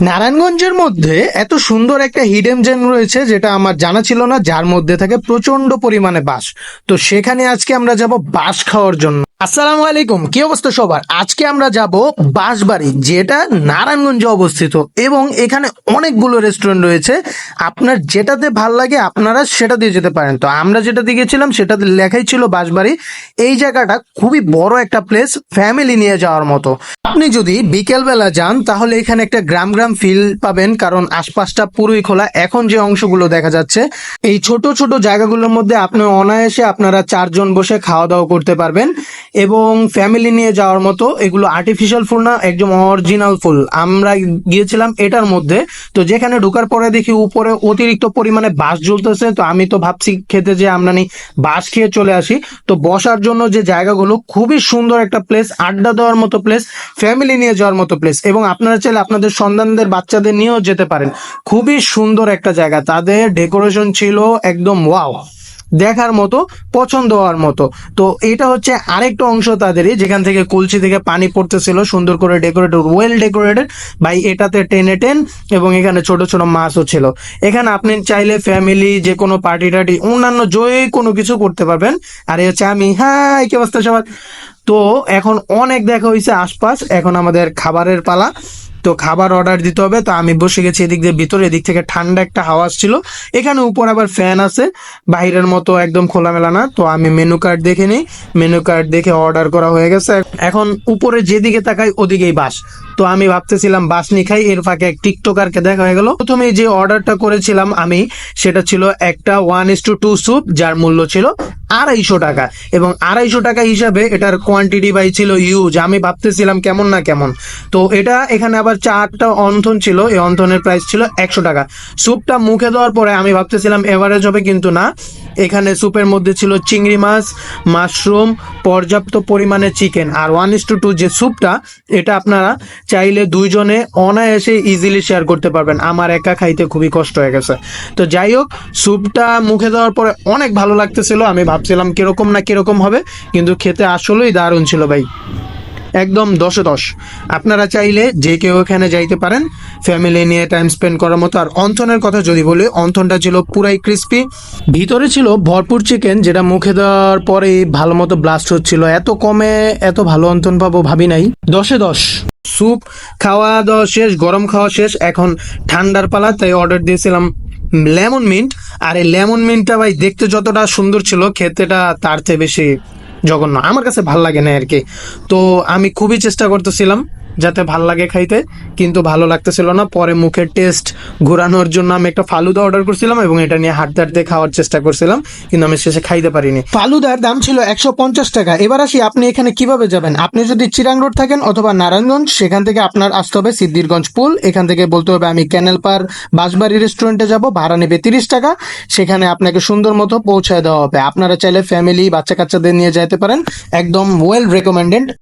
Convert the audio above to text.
নারায়ণগঞ্জের মধ্যে এত সুন্দর একটা হিডেন জেন রয়েছে যেটা আমার জানা ছিল না, যার মধ্যে থাকে প্রচণ্ড পরিমাণে বাস। তো সেখানে আজকে আমরা যাব বাস খাওয়ার জন্য। আসসালামু আলাইকুম, কি অবস্থা সবার? আজকে আমরা যাব বাঁশবাড়ি, যেটা নারায়ণগঞ্জে অবস্থিত এবং এখানে অনেকগুলো রেস্টুরেন্ট রয়েছে। আপনার যেটাতে ভালো লাগে আপনারা সেটা দিয়ে যেতে পারেন। তো আমরা যেটাতে গেছিলাম, সেটাতে লেখাই ছিল বাঁশবাড়ি। এই জায়গাটা খুবই বড় একটা প্লেস ফ্যামিলি নিয়ে যাওয়ার মতো। আপনি যদি বিকেলবেলা যান, তাহলে এখানে একটা গ্রাম গ্রাম ফিল পাবেন, কারণ আশপাশটা পুরোই খোলা। এখন যে অংশগুলো দেখা যাচ্ছে, এই ছোট ছোট জায়গাগুলোর মধ্যে আপনি অনায়াসে আপনারা চারজন বসে খাওয়া দাওয়া করতে পারবেন। এবং ফ্যামিলি নিয়ে যাওয়ার মতো এগুলো আর্টিফিশিয়াল ফুল না, একদম অরিজিনাল ফুল। আমরা গিয়েছিলাম এটার মধ্যে। তো যেখানে ঢোকার পরে দেখি উপরে অতিরিক্ত পরিমাণে বাস জ্বলতেছে তো আমি তো ভাবছি খেতে যে আমরা নি বাস খেয়ে চলে আসি। তো বসার জন্য যে জায়গাগুলো খুবই সুন্দর একটা প্লেস আড্ডা দেওয়ার মতো প্লেস ফ্যামিলি নিয়ে যাওয়ার মতো প্লেস এবং আপনারা চাইলে আপনাদের সন্তানদের, বাচ্চাদের নিয়েও যেতে পারেন। খুবই সুন্দর একটা জায়গা। তাদের ডেকোরেশন ছিল একদম ওয়াও দেখার মতো, পছন্দ হওয়ার মতো। তো এটা হচ্ছে আরেকটা অংশ তাদেরই, যেখান থেকে কলসি থেকে পানি পড়তেছিল, সুন্দর করে ডেকোরেটেড ওয়েল ডেকোরেটেড ভাই এটাতে টেনে টেন এবং এখানে ছোট ছোট মাছও ছিল। এখানে আপনি চাইলে ফ্যামিলি যে কোনো পার্টি টার্টি, অন্যান্য যে কোনো কিছু করতে পারবেন। আর এই হচ্ছে আমি হ্যাঁ কি অবস্থা সবার? তো এখন অনেক দেখা হয়েছে আশপাশ, এখন আমাদের খাবারের পালা। তো খাবার অর্ডার দিতে হবে। তো আমি বসে গেছি এদিক দিয়ে, ভিতরে এদিক থেকে ঠান্ডা একটা হাওয়া ছিল এখানে উপর আবার ফ্যান আছে, বাইরের মতো একদম খোলামেলা না। তো আমি মেনু কার্ড দেখে নিই। মেনু কার্ড দেখে অর্ডার করা হয়ে গেছে। এখন উপরে যেদিকে তাকাই, ওদিকেই বাস। তো আমি ভাবতেছিলাম, বাস নি খাই। এর ফাঁকে এক টিকটকারকে দেখা হয়ে গেল। প্রথমে যে অর্ডারটা করেছিলাম আমি, সেটা ছিল একটা one is to two soup যার মূল্য ছিল আড়াইশো টাকা। এবং আড়াইশো টাকা হিসাবে এটার কোয়ান্টিটি বাই ছিল ইউজ আমি ভাবতেছিলাম কেমন না কেমন। তো এটা এখানে আবার চারটা অন্থন ছিল। এই অন্থনের প্রাইস ছিল একশো টাকা। স্যুপটা মুখে দেওয়ার পরে আমি ভাবতেছিলাম এভারেজ হবে কিন্তু না। এখানে স্যুপের মধ্যে ছিল চিংড়ি মাছ মাশরুম পর্যাপ্ত পরিমাণে চিকেন আর ওয়ান ইস টু টু যে স্যুপটা এটা আপনারা চাইলে দুইজনে অনায়াসে ইজিলি শেয়ার করতে পারবেন। আমার একা খাইতে খুবই কষ্ট হয়ে গেছে। তো যাই হোক স্যুপটা মুখে দেওয়ার পরে অনেক ভালো লাগতেছিল। আমি ভাবছিলাম কীরকম না কীরকম হবে, কিন্তু খেতে আসলেই দারুণ ছিল ভাই। একদম দশে দশ। আপনারা চাইলে যে কেউ এখানে যাইতে পারেন ফ্যামিলি নিয়ে টাইম স্পেন্ড করার মতো। আর অন্থনের কথা যদি বলি অন্থনটা ছিল পুরাই ক্রিস্পি ভিতরে ছিল ভরপুর চিকেন যেটা মুখে দেওয়ার পরেই ভালো মতো ব্লাস্ট হচ্ছিল। এত কমে এত ভালো অন্থন পাবো ভাবি নাই। দশে দশ। স্যুপ খাওয়া দাওয়া শেষ, গরম খাওয়া শেষ। এখন ঠান্ডার পালা, তাই অর্ডার দিয়েছিলাম লেমন মিন্ট আর এই লেমন মিন্টটা ভাই দেখতে যতটা সুন্দর ছিল, খেতেটা তার চেয়ে বেশি জঘন্য। আমার কাছে ভালো লাগে না আর কি। তো আমি খুবই চেষ্টা করতেছিলাম। যাতে ভালো লাগে খাইতে, কিন্তু ভালো লাগতেছিল না। পরে মুখের টেস্ট ঘোরানোর জন্য আমি একটা ফালুদা অর্ডার করছিলাম এবং এটা নিয়ে হাঁটতে হাঁটতে খাওয়ার চেষ্টা করছিলাম, কিন্তু আমি শেষে খাইতে পারিনি। ফালুদার দাম ছিল একশো পঞ্চাশ টাকা। এবার আসি, আপনি এখানে কীভাবে যাবেন? আপনি যদি চিরাং রোড থাকেন অথবা নারায়ণগঞ্জ, সেখান থেকে আপনার আসতে হবে সিদ্ধিরগঞ্জ পুল। এখান থেকে বলতে হবে, আমি ক্যানেল পার বাসবাড়ি রেস্টুরেন্টে যাব, ভাড়া নেবে তিরিশ টাকা। সেখানে আপনাকে সুন্দর মতো পৌঁছায় দেওয়া হবে। আপনারা চাইলে ফ্যামিলি বাচ্চা কাচ্চাদের নিয়ে যেতে পারেন। একদম ওয়েল রেকমেন্ডেড